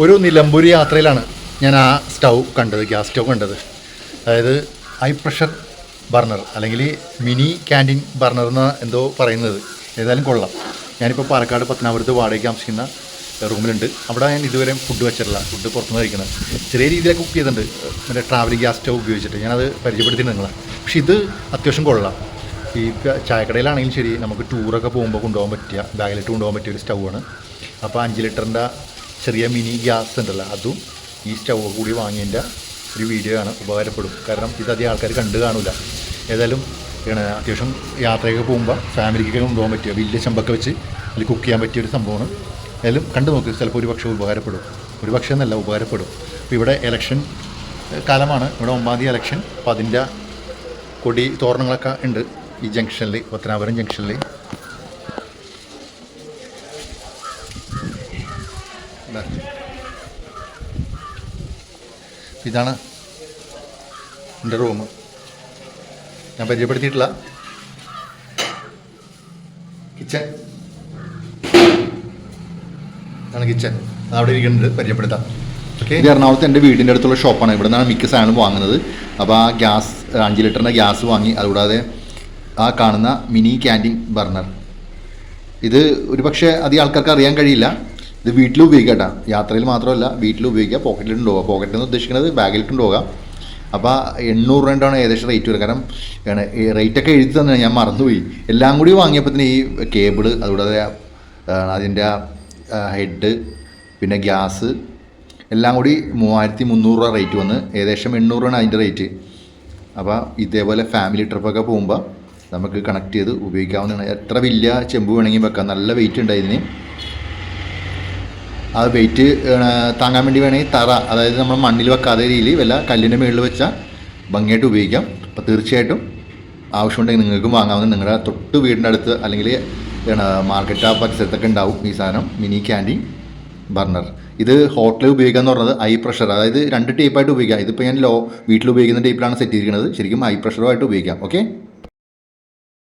ഒരു നിലമ്പൂരി യാത്രയിലാണ് ഞാൻ ആ സ്റ്റൗ കണ്ടത് ഗ്യാസ് സ്റ്റൗ കണ്ടത്. അതായത് ഹൈ പ്രഷർ ബർണർ അല്ലെങ്കിൽ മിനി ക്യാന്റീൻ ബർണർ എന്ന എന്തോ പറയുന്നത്. ഏതായാലും കൊള്ളാം. ഞാനിപ്പോൾ പാലക്കാട് പത്തനാപുരത്ത് വാടകയ്ക്ക് താമസിക്കുന്ന റൂമിലുണ്ട്. അവിടെ ഞാൻ ഇതുവരെ ഫുഡ് വെച്ചിട്ടില്ല. ഫുഡ് പുറത്തുനിന്ന് കഴിക്കുന്നത്. ചെറിയ രീതിയിലൊക്കെ കുക്ക് ചെയ്തിട്ടുണ്ട്. മറ്റേ ട്രാവലിംഗ് ഗ്യാസ് സ്റ്റൗ ഉപയോഗിച്ചിട്ട്. ഞാനത് പരിചയപ്പെടുത്തിയിട്ടുണ്ട് നിങ്ങളെ. പക്ഷേ ഇത് അത്യാവശ്യം കൊള്ളാം. ഈ ചായക്കടയിലാണെങ്കിലും ശരി നമുക്ക് ടൂറൊക്കെ പോകുമ്പോൾ കൊണ്ടുപോകാൻ പറ്റിയ ബാഗിലിട്ട് കൊണ്ടുപോകാൻ പറ്റിയ ഒരു സ്റ്റൗ ആണ്. അപ്പോൾ അഞ്ച് ലിറ്ററിന്റെ ചെറിയ മിനി ഗ്യാസ് ഉണ്ടല്ലോ അതും ഈ സ്റ്റൗ കൂടി വാങ്ങിയതിന്റെ ഒരു വീഡിയോ ആണ് ഉപകാരപ്പെടും. കാരണം ഇതധികം ആൾക്കാർ കണ്ടു കാണില്ല ഏതായാലും ഇങ്ങനെ അത്യാവശ്യം യാത്രയൊക്കെ പോകുമ്പോൾ ഫാമിലിക്കൊക്കെ കൊണ്ടുപോകാൻ പറ്റിയ വലിയ ചെമ്പൊക്കെ വെച്ച് അതിൽ കുക്ക് ചെയ്യാൻ പറ്റിയ ഒരു സംഭവമാണ്. ഏതായാലും കണ്ടു നോക്ക് ചിലപ്പോൾ ഒരു പക്ഷേ ഉപകാരപ്പെടും. ഒരു പക്ഷേ എന്നല്ല ഉപകാരപ്പെടും. അപ്പോൾ ഇവിടെ ഇലക്ഷൻ കാലമാണ്. ഇവിടെ ഒമ്പതാം തീയതി ഇലക്ഷൻ അപ്പോൾ അതിന്റെ കൊടി തോരണങ്ങളൊക്കെ ഉണ്ട് ഈ ജംഗ്ഷനിൽ പത്തനാപുരം ജംഗ്ഷനിൽ ഇതാ. ഇതാണ് എന്റെ റൂം. ഞാൻ പരിചയപ്പെടുത്തിയിട്ടില്ല. കിച്ചൻ ഇതാണ് കിച്ചൻ അവിടെ ഇരിക്കുന്നുണ്ട്. പരിചയപ്പെടുത്താം. ഓക്കെ? ഇത് എറണാകുളത്ത് എന്റെ വീടിന്റെ അടുത്തുള്ള ഷോപ്പാണ്. ഇവിടെ നിന്നാണ് മിക്ക സാധനവും വാങ്ങുന്നത്. അപ്പോൾ ആ ഗ്യാസ് അഞ്ച് ലിറ്ററിന്റെ ഗ്യാസ് വാങ്ങി അതുകൂടാതെ ആ കാണുന്ന മിനി ക്യാന്റീൻ ബർണർ. ഇത് ഒരു പക്ഷേ അധികം ആൾക്കാർക്ക് അറിയാൻ കഴിയില്ല. ഇത് വീട്ടിൽ ഉപയോഗിക്കാം കേട്ടോ. യാത്രയിൽ മാത്രമല്ല വീട്ടിൽ ഉപയോഗിക്കുക പോക്കറ്റിൽ പോകാം പോക്കറ്റിൽ നിന്ന് ഉദ്ദേശിക്കുന്നത് ബാഗിലിട്ടുണ്ട് പോകാം അപ്പോൾ എണ്ണൂറ് രൂപയാണ് ഏകദേശം റേറ്റ് വരും കാരണം റേറ്റൊക്കെ എഴുതി തന്നെ ഞാൻ മറന്നുപോയി. എല്ലാം കൂടി വാങ്ങിയപ്പോൾ തന്നെ ഈ കേബിൾ അതുകൂടാതെ അതിന്റെ ഹെഡ് പിന്നെ ഗ്യാസ് എല്ലാം കൂടി മൂവായിരത്തി മുന്നൂറ് രൂപ റേറ്റ് വന്ന് ഏകദേശം എണ്ണൂറ് രൂപയാണ് അതിന്റെ റേറ്റ് അപ്പോൾ ഇതേപോലെ ഫാമിലി ട്രിപ്പൊക്കെ പോകുമ്പോൾ നമുക്ക് കണക്ട് ചെയ്ത് ഉപയോഗിക്കാവുന്നതാണ്. എത്ര വലിയ ചെമ്പ് വേണമെങ്കിൽ വെക്കാം. നല്ല വെയിറ്റ് ഉണ്ടായിരുന്നു. ആ വെയിറ്റ് താങ്ങാൻ വേണ്ടി വേണമെങ്കിൽ തറ അതായത് നമ്മൾ മണ്ണിൽ വെക്കാതെ രീതിയിൽ വല്ല കല്ലിന്റെ മുകളിൽ വെച്ചാൽ ഭംഗിയായിട്ട് ഉപയോഗിക്കാം. അപ്പോൾ തീർച്ചയായിട്ടും ആവശ്യമുണ്ടെങ്കിൽ നിങ്ങൾക്കും വാങ്ങാവുന്ന നിങ്ങളുടെ തൊട്ട് വീടിന്റെ അടുത്ത് അല്ലെങ്കിൽ മാർക്കറ്റ് ആ പരിസരത്തൊക്കെ ഉണ്ടാവും ഈ സാധനം മിനി ക്യാന്റീൻ ബർണർ. ഇത് ഹോട്ടലിൽ ഉപയോഗിക്കുക എന്ന് പറഞ്ഞത് ഹൈ പ്രഷർ അതായത് രണ്ട് ടൈപ്പായിട്ട് ഉപയോഗിക്കാം. ഇതിപ്പോൾ ഞാൻ ലോ വീട്ടിൽ ഉപയോഗിക്കുന്ന ടൈപ്പിലാണ് സെറ്റ് ചെയ്തിരിക്കുന്നത്. ശരിക്കും ഹൈ പ്രഷറുമായിട്ട് ഉപയോഗിക്കാം. ഓക്കെ?